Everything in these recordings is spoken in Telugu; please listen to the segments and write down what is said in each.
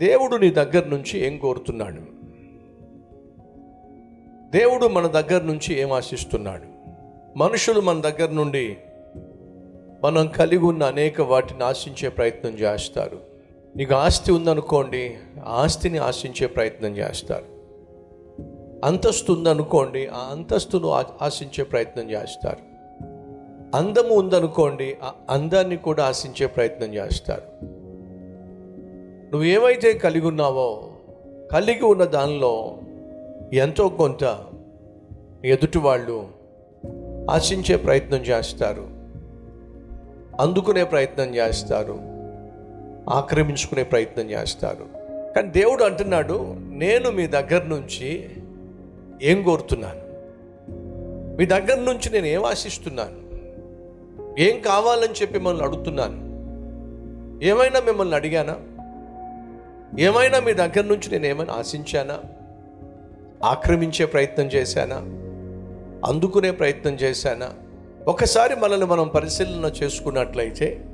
దేవుడు నీ దగ్గర నుంచి ఏం కోరుతున్నాడు? దేవుడు మన దగ్గర నుంచి ఏం ఆశిస్తున్నాడు? మనుషులు మన దగ్గర నుండి మనం కలిగి ఉన్న అనేక వాటిని ఆశించే ప్రయత్నం చేస్తారు. నీకు ఆస్తి ఉందనుకోండి ఆ ఆస్తిని ఆశించే ప్రయత్నం చేస్తారు. అంతస్తు ఉందనుకోండి ఆ అంతస్తును ఆ- ఆశించే ప్రయత్నం చేస్తారు. అందము ఉందనుకోండి ఆ అందాన్ని కూడా ఆశించే ప్రయత్నం చేస్తారు. నువ్వు ఏమైతే కలిగి ఉన్నావో కలిగి ఉన్న దానిలో ఎంతో కొంత ఎదుటి వాళ్ళు ఆశించే ప్రయత్నం చేస్తారు. అందుకునే ప్రయత్నం చేస్తారు. ఆక్రమించుకునే ప్రయత్నం చేస్తారు. కానీ దేవుడు అంటున్నాడు నేను మీ దగ్గర నుంచి ఏం కోరుతున్నాను? మీ దగ్గర నుంచి నేను ఏం ఆశిస్తున్నాను? ఏం కావాలని చెప్పి మిమ్మల్ని అడుగుతున్నాను? ఏమైనా మిమ్మల్ని అడిగానా? ఏమైనా మీ దగ్గర నుంచి నేను ఏమైనా ఆశించానా? ఆక్రమించే ప్రయత్నం చేశానా? అందుకునే ప్రయత్నం చేశానా? ఒకసారి మనల్ని మనం పరిశీలన చేసుకున్నట్లయితే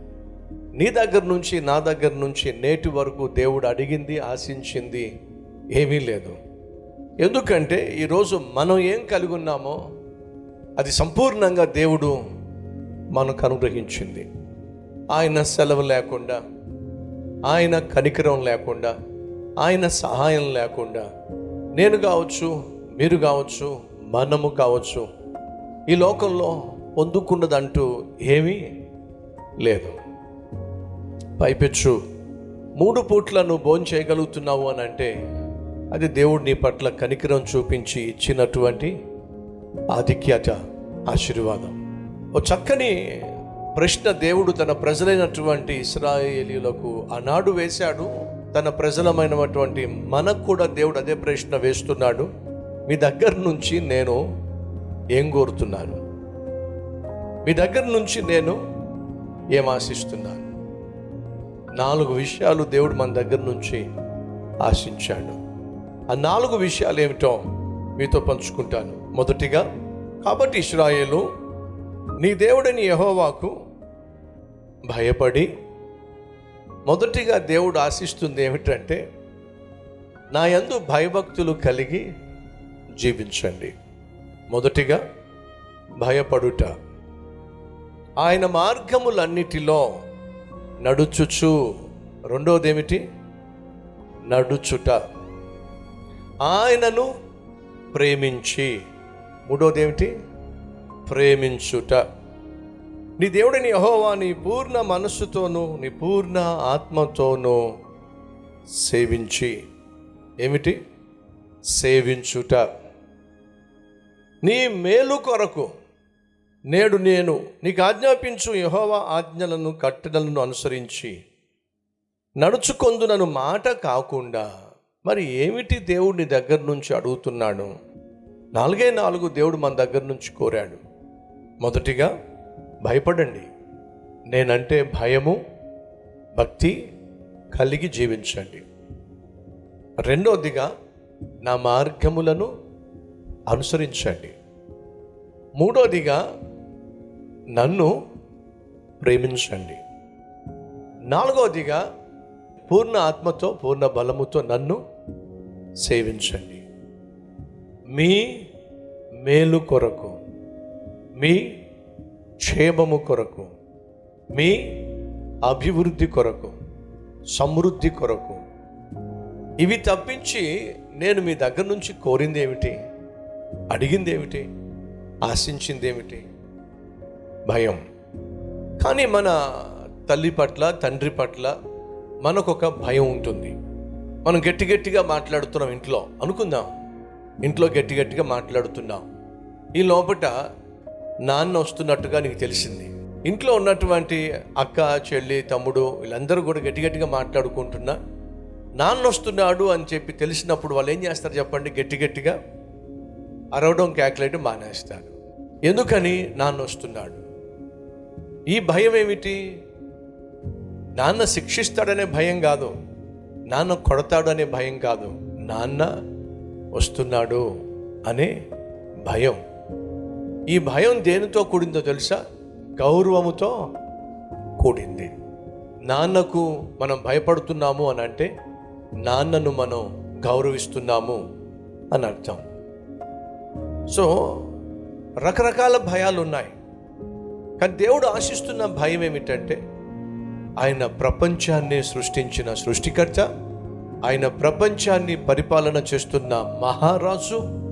నీ దగ్గర నుంచి నా దగ్గర నుంచి నేటి వరకు దేవుడు అడిగింది ఆశించింది ఏమీ లేదు. ఎందుకంటే ఈరోజు మనం ఏం కలిగి ఉన్నామో అది సంపూర్ణంగా దేవుడు మనకు అనుగ్రహించింది. ఆయన సెలవు లేకుండా ఆయన కనికరం లేకుండా ఆయన సహాయం లేకుండా నేను కావచ్చు మీరు కావచ్చు మనము కావచ్చు ఈ లోకంలో పొందుకున్నదంటూ ఏమీ లేదు. పైపెచ్చు మూడు పూట్ల నువ్వు భోజనం చేయగలుగుతున్నావు అని అంటే అది దేవుడు నీ పట్ల కనికరం చూపించి ఇచ్చినటువంటి ఆధిక్యత ఆశీర్వాదం. ఓ చక్కని ప్రశ్న దేవుడు తన ప్రజలైనటువంటి ఇస్రాయేలీలకు ఆనాడు వేశాడు. తన ప్రజలమైనటువంటి మనకు కూడా దేవుడు అదే ప్రశ్న వేస్తున్నాడు. మీ దగ్గర నుంచి నేను ఏం కోరుతున్నాను? మీ దగ్గర నుంచి నేను ఏం ఆశిస్తున్నాను? నాలుగు విషయాలు దేవుడు మన దగ్గర నుంచి ఆశించాడు. ఆ నాలుగు విషయాలు ఏమిటో మీతో పంచుకుంటాను. మొదటిగా కాబట్టి ఇస్రాయేలు నీ దేవుడని యహోవాకు భయపడి మొదటిగా దేవుడు ఆశిస్తుంది ఏమిటంటే నా యందు భయభక్తులు కలిగి జీవించండి. మొదటిగా భయపడుట. ఆయన మార్గములన్నిటిలో నడుచుచు. రెండోదేమిటి? నడుచుట. ఆయనను ప్రేమించి. మూడోదేమిటి? ప్రేమించుట. నీ దేవుడిని యహోవా నీ పూర్ణ మనస్సుతోనూ నీ పూర్ణ ఆత్మతోనూ సేవించి ఏమిటి? సేవించుట. నీ మేలు కొరకు నేడు నేను నీకు ఆజ్ఞాపించు యహోవా ఆజ్ఞలను కట్టడలను అనుసరించి నడుచుకొందునను మాట కాకుండా మరి ఏమిటి దేవుడిని దగ్గర నుంచి అడుగుతున్నాడు? నాలుగే నాలుగు దేవుడు మన దగ్గర నుంచి కోరాడు. మొదటిగా భయపడండి. నేనంటే భయము భక్తి కలిగి జీవించండి. రెండవదిగా నా మార్గములను అనుసరించండి. మూడోదిగా నన్ను ప్రేమించండి. నాలుగవదిగా పూర్ణ ఆత్మతో పూర్ణ బలముతో నన్ను సేవించండి. మీ మేలు కొరకు మీ క్షేమము కొరకు మీ అభివృద్ధి కొరకు సమృద్ధి కొరకు. ఇవి తప్పించి నేను మీ దగ్గర నుంచి కోరింది ఏమిటి అడిగింది ఏమిటి ఆశించింది ఏమిటి భయం. కానీ మన తల్లి పట్ల తండ్రి పట్ల మనకొక భయం ఉంటుంది. మనం గట్టి గట్టిగా మాట్లాడుతున్నాం ఇంట్లో అనుకుందాం. ఇంట్లో గట్టి గట్టిగా మాట్లాడుతున్నాం. ఈ లోపట నాన్న వస్తున్నట్టుగా నీకు తెలిసింది. ఇంట్లో ఉన్నటువంటి అక్క చెల్లి తమ్ముడు వీళ్ళందరూ కూడా గట్టి గట్టిగా మాట్లాడుకుంటున్నా నాన్న వస్తున్నాడు అని చెప్పి తెలిసినప్పుడు వాళ్ళు ఏం చేస్తారు చెప్పండి? గట్టి గట్టిగా అరవడం క్యాకులేట్ మానేస్తారు. ఎందుకని నాన్న వస్తున్నాడు? ఈ భయం ఏమిటి? నాన్న శిక్షిస్తాడనే భయం కాదు. నాన్న కొడతాడు అనే భయం కాదు. నాన్న వస్తున్నాడు అనే భయం. ఈ భయం దేనితో కూడిందో తెలుసా? గౌరవముతో కూడింది. నాన్నకు మనం భయపడుతున్నాము అని అంటే నాన్నను మనం గౌరవిస్తున్నాము అని అర్థం. సో రకరకాల భయాలు ఉన్నాయి కానీ దేవుడు ఆశిస్తున్న భయం ఏమిటంటే ఆయన ప్రపంచాన్ని సృష్టించిన సృష్టికర్త ఆయన ప్రపంచాన్ని పరిపాలన చేస్తున్న మహారాజు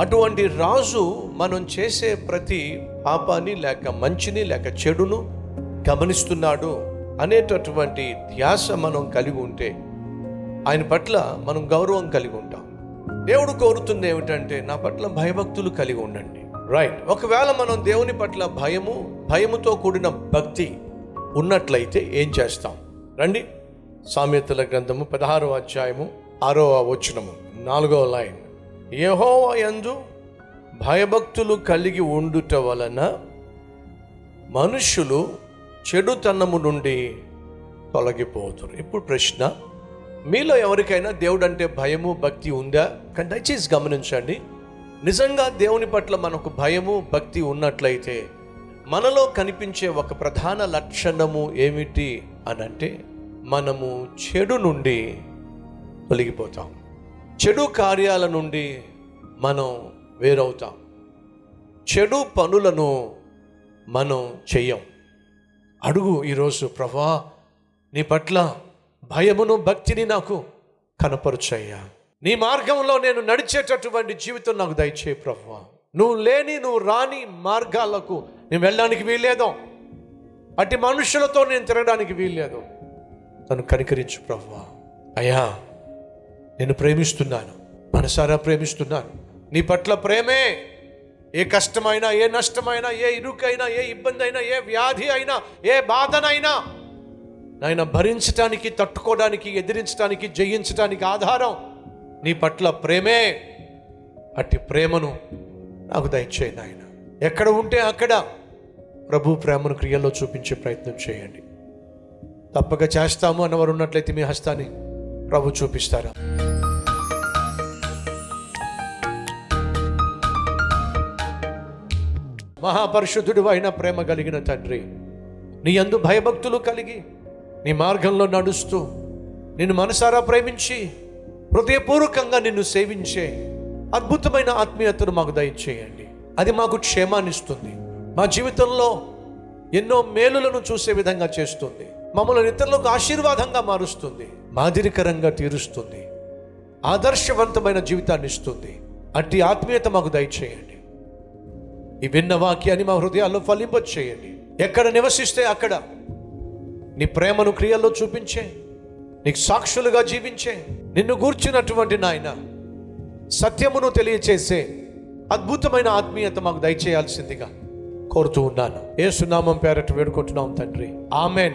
అటువంటి రాజు మనం చేసే ప్రతి పాపాన్ని లేక మంచిని లేక చెడును గమనిస్తున్నాడు అనేటటువంటి ధ్యాస మనం కలిగి ఉంటే ఆయన పట్ల మనం గౌరవం కలిగి ఉంటాం. దేవుడు కోరుతుంది ఏమిటంటే నా పట్ల భయభక్తులు కలిగి ఉండండి. రైట్ ఒకవేళ మనం దేవుని పట్ల భయము భయముతో కూడిన భక్తి ఉన్నట్లయితే ఏం చేస్తాం? రండి. సామెతల గ్రంథము పదహారో అధ్యాయము ఆరో వచనము నాలుగో లైన్. యెహోవా ఎందు భయభక్తులు కలిగి ఉండుట వలన మనుషులు చెడుతనము నుండి తొలగిపోతారు. ఇప్పుడు ప్రశ్న మీలో ఎవరికైనా దేవుడు అంటే భయము భక్తి ఉందా? కానీ దయచేసి గమనించండి. నిజంగా దేవుని పట్ల మనకు భయము భక్తి ఉన్నట్లయితే మనలో కనిపించే ఒక ప్రధాన లక్షణము ఏమిటి అని అంటే మనము చెడు నుండి తొలగిపోతాం చెడు కార్యాల నుండి మనం వేరవుతాం. చెడు పనులను మనం చెయ్యం. అడుగు ఈరోజు ప్రభా నీ పట్ల భయమును భక్తిని నాకు కనపరుచయ్యా. నీ మార్గంలో నేను నడిచేటటువంటి జీవితం నాకు దయచే ప్రభా. నువ్వు లేని నువ్వు రాని మార్గాలకు నేను వెళ్ళడానికి వీల్లేదు. అట్టి మనుషులతో నేను తిరగడానికి వీల్లేదు. నన్ను కనికరించు ప్రభా. అయ్యా నేను ప్రేమిస్తున్నాను. మనసారా ప్రేమిస్తున్నాను. నీ పట్ల ప్రేమే. ఏ కష్టమైనా ఏ నష్టమైనా ఏ ఇరుకైనా ఏ ఇబ్బంది అయినా ఏ వ్యాధి అయినా ఏ బాధనైనా నాయన భరించటానికి తట్టుకోవడానికి ఎదిరించడానికి జయించడానికి ఆధారం నీ పట్ల ప్రేమే. అట్టి ప్రేమను నాకు దయచేయి నాయన. ఎక్కడ ఉంటే అక్కడ ప్రభు ప్రేమను క్రియల్లో చూపించే ప్రయత్నం చేయండి. తప్పక చేస్తాము అన్నవారు ఉన్నట్లయితే మీ హస్తాన్ని ప్రభు చూపిస్తారా. మహాపరిశుద్ధుడు అయిన ప్రేమ కలిగిన తండ్రి నీ అందు భయభక్తులు కలిగి నీ మార్గంలో నడుస్తూ నిన్ను మనసారా ప్రేమించి హృదయపూర్వకంగా నిన్ను సేవించే అద్భుతమైన ఆత్మీయతను మాకు దయచేయండి. అది మాకు క్షేమాన్నిస్తుంది. మా జీవితంలో ఎన్నో మేలులను చూసే విధంగా చేస్తుంది. మమ్మల్ని ఇతరులకు ఆశీర్వాదంగా మారుస్తుంది మాదిరికరంగా తీరుస్తుంది ఆదర్శవంతమైన జీవితాన్ని ఇస్తుంది. అట్టి ఆత్మీయత మాకు దయచేయండి. ఈ విన్న వాక్యాన్ని మా హృదయాల్లో ఫలింపచేయండి. ఎక్కడ నివసిస్తే అక్కడ నీ ప్రేమను క్రియల్లో చూపించే నీకు సాక్షులుగా జీవించే నిన్ను గూర్చినటువంటి నాయన సత్యమును తెలియచేసే అద్భుతమైన ఆత్మీయత మాకు దయచేయాల్సిందిగా కోరుతూ ఉన్నాను. ఏ సునామం పేరట వేడుకుంటున్నాం తండ్రి. ఆమెన్.